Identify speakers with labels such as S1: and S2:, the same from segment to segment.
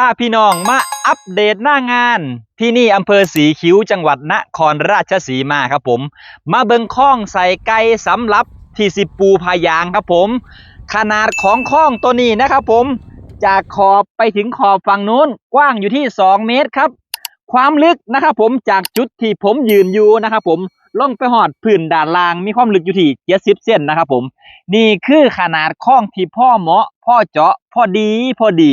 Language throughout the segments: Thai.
S1: พาพี่น้องมาอัปเดตหน้างาน ที่นี่อำเภอสีคิ้วจังหวัดนครราชสีมาครับผม มาเบิงข้องใส่ไก่สำหรับที่สิปูพายางครับผม ขนาดของข้องตัวนี้นะครับผม จากขอบไปถึงขอบฝั่งนู้นกว้างอยู่ที่ 2 เมตรครับ ความลึกนะครับผมจากจุดที่ผมยืนอยู่นะครับผมล่องไปหอดพื้นด่านล่างมีความลึกอยู่ที่70เซนนะครับผม นี่คือขนาดข้องที่พ่อเหมาะ พ่อเจาะพอดีพอดี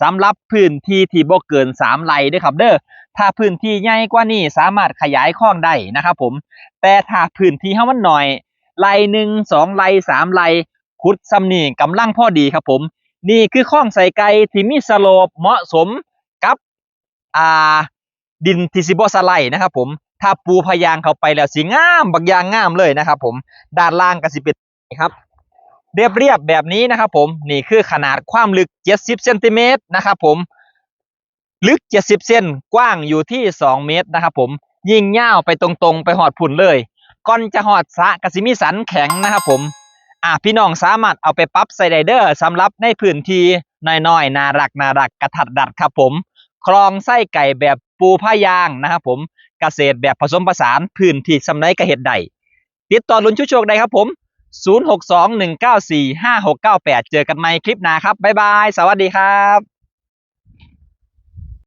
S1: สำหรับพื้นที่ที่บ่เกิน 3 ไร่เด้อครับเด้อถ้าพื้นที่ใหญ่กว่านี้สามารถขยายข้องได้นะครับผม แต่ถ้าพื้นที่เฮามันหน่อยไร่หนึ่งสองไร่สามไร่ขุดซ้ำนี่กำลังพอดีครับผม นี่คือข้องใส่ไก่ที่มีสโลปเหมาะสมกับอ่าดินที่สิบ่สไลนะครับผมถ้าปูพยางเข้าไปแล้วสิงามบักอยางงามเลยนะครับผมด้านล่างก็สิเป็นครับ เรียบเรียบๆแบบนี้นะครับผมนี่คือขนาดความลึก 70เซนติเมตรนะครับผมลึก 70 เซนกว้างอยู่ที่ 2 เมตรนะครับผมยิงยาวไปตรงๆ ไปหอดผุนเลย ก่อนจะหอดสระกสิมีสันแข็งนะครับผมอะพี่น้องสามารถเอาไปปรับใส่ไดเดอร์สำหรับในพื้นที่น้อยๆน่ารักน่ารักกระทัดดัดครับผมคลองไส้ไก่แบบปูผ้ายางนะครับผมเกษตรแบบผสมผสานพื้นที่สำไรกระเห็ดใดติดต่อลุนชุโชคได้ครับผม 0621945698 เจอกันใหม่คลิปหน้าครับ บ๊ายบาย สวัสดีครับ